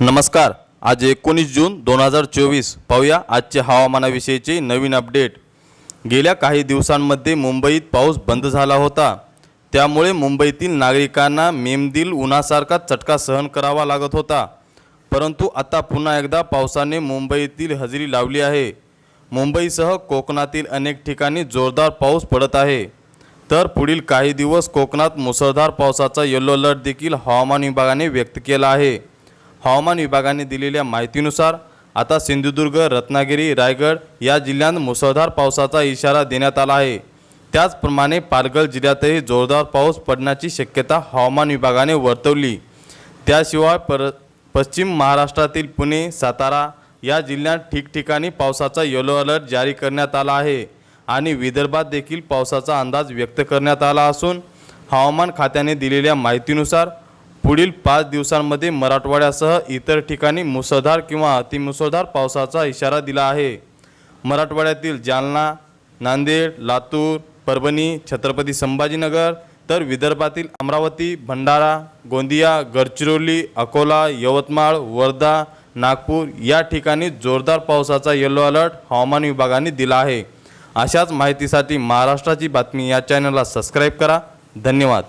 नमस्कार. आज एकोणीस जून दोन हजार चोवीस. पाहूया आजचे हवामानाविषयीचे नवीन अपडेट. गेल्या काही दिवसांमध्ये मुंबईत पाऊस बंद झाला होता. त्यामुळे मुंबईतील नागरिकांना मेमदिल उन्हासारखा चटका सहन करावा लागत होता. परंतु आता पुन्हा एकदा पावसाने मुंबईतील हजेरी लावली आहे. मुंबईसह कोकणातील अनेक ठिकाणी जोरदार पाऊस पडत आहे. तर पुढील काही दिवस कोकणात मुसळधार पावसाचा येलो अलर्ट देखील हवामान विभागाने व्यक्त केला आहे. हवामान विभागाने दिलेल्या माहितीनुसार आता सिंधुदुर्ग रत्नागिरी रायगड या जिल्ह्यांत मुसळधार पावसाचा इशारा देण्यात आला आहे. त्याचप्रमाणे पालघर जिल्ह्यातही जोरदार पाऊस पडण्याची शक्यता हवामान विभागाने वर्तवली. त्याशिवाय पर पश्चिम महाराष्ट्रातील पुणे सातारा या जिल्ह्यात ठिकठिकाणी पावसाचा येलो अलर्ट जारी करण्यात आला आहे आणि विदर्भात देखील पावसाचा अंदाज व्यक्त करण्यात आला असून हवामान खात्याने दिलेल्या माहितीनुसार पुढील पाच दिवसांमध्ये मराठवाड्यासह इतर ठिकाणी मुसळधार किंवा अतिमुसळधार पावसाचा इशारा दिला आहे. मराठवाड्यातील जालना नांदेड लातूर परभणी छत्रपती संभाजीनगर तर विदर्भातील अमरावती भंडारा गोंदिया गडचिरोली अकोला यवतमाळ वर्धा नागपूर या ठिकाणी जोरदार पावसाचा येलो अलर्ट हवामान विभागाने दिला आहे. अशाच माहितीसाठी महाराष्ट्राची बातमी या चॅनलला सबस्क्राईब करा. धन्यवाद.